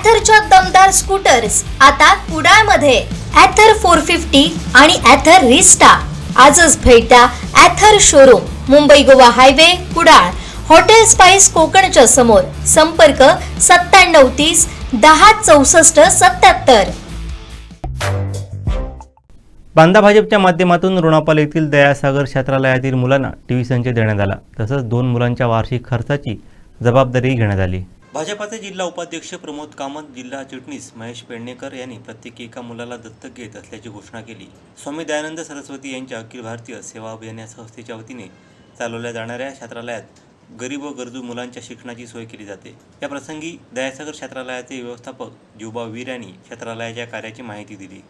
ॲथरच्या दमदार स्कूटर्स आता कुडाळमध्ये. ॲथर फोर फिफ्टी आणि ॲथर रिस्टा आजच भेट द्या Ather showroom Mumbai Goa highway Kudal. Hotel spice कोकणच्या समोर. संपर्क सत्त्याण्णव तीस दहा चौसष्ट सत्याहत्तर बांदा भाजपच्या माध्यमातून रुणापाल येथील दयासागर छात्रालयातील मुलांना टीव्ही संच देण्यात आला. तसंच दोन मुलांच्या वार्षिक खर्चाची जबाबदारी घेण्यात आली. भाजपाचे जिल्हा उपाध्यक्ष प्रमोद कामत जिल्हा चिटणीस महेश पेडणेकर यांनी प्रत्येकी एका मुलाला दत्तक घेत असल्याची घोषणा केली. स्वामी दयानंद सरस्वती यांच्या अखिल भारतीय सेवा अभियान या संस्थेच्या वतीने चालवल्या जाणाऱ्या छात्रालयात गरीब व गरजू मुलांच्या शिक्षणाची सोय केली जाते. या प्रसंगी दयासागर छात्रालयाचे व्यवस्थापक जुबा वीर यांनी छात्रालयाच्या कार्याची माहिती दिली.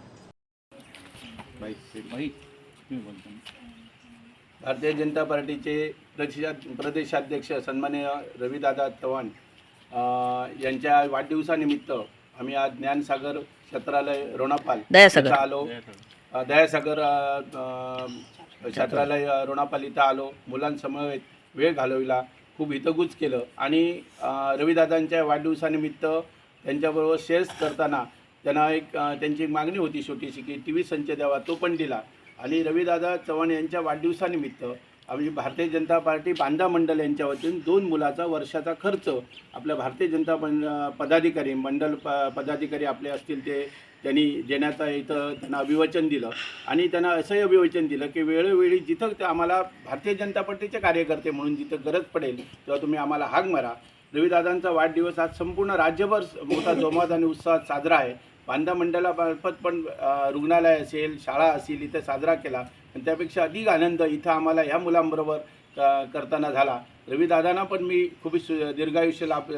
भारतीय जनता पार्टीचे प्रदेशाध्यक्ष सन्माननीय रविदादा चव्हाण यांच्या वाढदिवसानिमित्त आम्ही आज ज्ञानसागर छत्रालय रोणापाल दयासागर. इथं आलो. अ, दयासागर अ, अ, छत्रालय अ, रोणापाल इथं आलो. मुलांसमवेत वेळ घालवला. खूप हितगुज केलं. आणि अ, रविदादांच्या वाढदिवसानिमित्त त्यांच्याबरोबर शेअर्स करताना त्यांना एक अ, त्यांची एक मागणी होती छोटीशी की टी व्ही संच द्यावा तो पण दिला. आणि रविदादा चव्हाण यांच्या वाढदिवसानिमित्त आम्ही भारतीय जनता पार्टी बांधा मंडल यांच्या वतीनं दोन मुलाचा वर्षाचा खर्च आपल्या भारतीय जनता पण पदाधिकारी मंडल प पदाधिकारी आपले असतील ते त्यांनी देण्याचा इथं त्यांना अभिवचन दिलं. आणि त्यांना असंही अभिवचन दिलं की वेळोवेळी जिथं ते आम्हाला भारतीय जनता पार्टीचे कार्यकर्ते म्हणून जिथं गरज पडेल तेव्हा तुम्ही आम्हाला हाक मारा. रविदादांचा वाढदिवस आज संपूर्ण राज्यभर मोठा जोमात आणि उत्साहात साजरा आहे. बांधा मंडळामार्फत पण रुग्णालय असेल शाळा असेल इथं साजरा केला. आणि त्यापेक्षा अधिक आनंद इथं आम्हाला ह्या मुलांबरोबर करताना झाला. रविदादांना पण मी खूप सु दीर्घायुष्य लाभ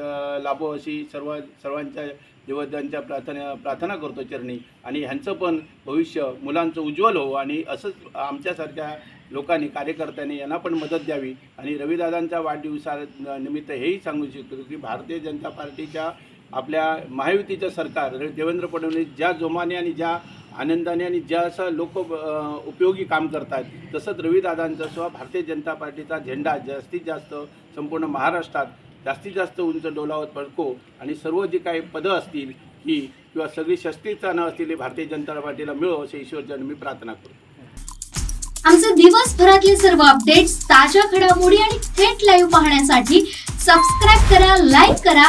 लाभो अशी सर्व सर्वांच्या देवतांच्या प्रार्थना प्रार्थना करतो चरणी. आणि ह्यांचं पण भविष्य मुलांचं उज्ज्वल हो आणि असंच आमच्यासारख्या लोकांनी कार्यकर्त्यांनी यांना पण मदत द्यावी. आणि रविदादांच्या वाढदिवसा निमित्त हेही सांगू इच्छितो की भारतीय जनता पार्टीच्या आपल्या महायुतीचं सरकार देवेंद्र फडणवीस ज्या जोमाने आणि ज्या आनंदाने आणि ज्या असं लोक उपयोगी काम करतात तसंच रवीदादांचा सुद्धा भारतीय जनता पार्टीचा झेंडा जास्तीत जास्त संपूर्ण महाराष्ट्रात जास्तीत जास्त उंच डोलावत पडको आणि सर्व जी काही पदं असतील ही किंवा सगळी शस्त्रीस्थानं असतील ही भारतीय जनता पार्टीला मिळो असे ईश्वरजन मी प्रार्थना करतो. आमचे दिवसभरातले सर्व अपडेट्स ताज्या घडामोडी आणि थेट लाईव्ह पाहण्यासाठी सबस्क्राईब करा लाईक करा